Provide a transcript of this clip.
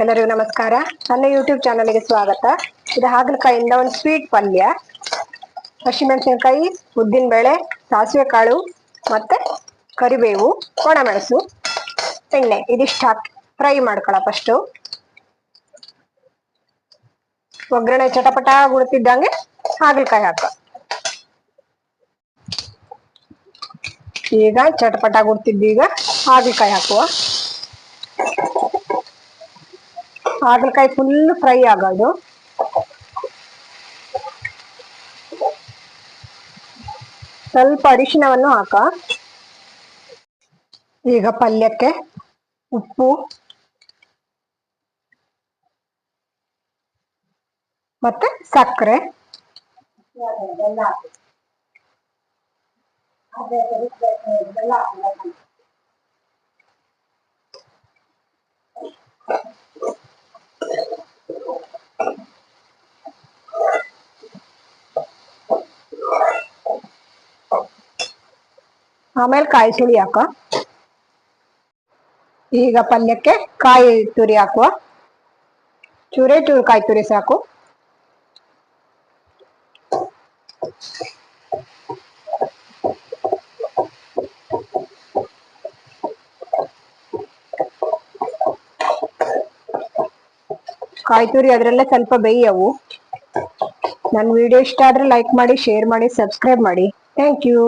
ಎಲ್ಲರಿಗೂ ನಮಸ್ಕಾರ. ನನ್ನ ಯೂಟ್ಯೂಬ್ ಚಾನಲ್ಗೆ ಸ್ವಾಗತ. ಇದು ಹಾಗಲಕಾಯಿಂದ ಒಂದು ಸ್ವೀಟ್ ಪಲ್ಯ. ಹಸಿಮೆಣಸಿನಕಾಯಿ ಉದ್ದಿನಬೇಳೆ ಸಾಸಿವೆ ಕಾಳು ಮತ್ತೆ ಕರಿಬೇವು, ಒಣಮೆಣಸು, ಎಣ್ಣೆ. ಇದಿಷ್ಟು ಹಾಕಿ ಫ್ರೈ ಮಾಡ್ಕೊಳ್ಳ ಫಸ್ಟು ಒಗ್ಗರಣೆ ಚಟಪಟ ಗುಡ್ತಿದ್ದಂಗೆ ಹಾಗಲಕಾಯಿ ಹಾಕ. ಈಗ ಚಟಪಟ ಗುಡ್ತಿದ್ದೀಗ ಹಾಗಲಕಾಯಿ ಹಾಕುವ. ಹಾಗಲಕಾಯಿ ಫುಲ್ ಫ್ರೈ ಆಗೋದು. ಸ್ವಲ್ಪ ಅರಿಶಿನವನ್ನು ಹಾಕ. ಈಗ ಪಲ್ಯಕ್ಕೆ ಉಪ್ಪು. ಮತ್ತೆ ಸಕ್ಕರೆ. ಆಮೇಲೆ ಕಾಯಿ ಸುಳಿ ಹಾಕ. ಈಗ ಪಲ್ಯಕ್ಕೆ ಕಾಯಿ ತುರಿ ಹಾಕುವ. ಚೂರೇ ಚೂರು ಕಾಯಿ ತುರಿ ಸಾಕು. ಕಾಯಿ ತುರಿ ಅದರಲ್ಲೇ ಸ್ವಲ್ಪ ಬೇಯವು. ನನ್ನ ವಿಡಿಯೋ ಇಷ್ಟ ಆದ್ರೆ ಲೈಕ್ ಮಾಡಿ ಶೇರ್ ಮಾಡಿ ಸಬ್ಸ್ಕ್ರೈಬ್ ಮಾಡಿ. Thank you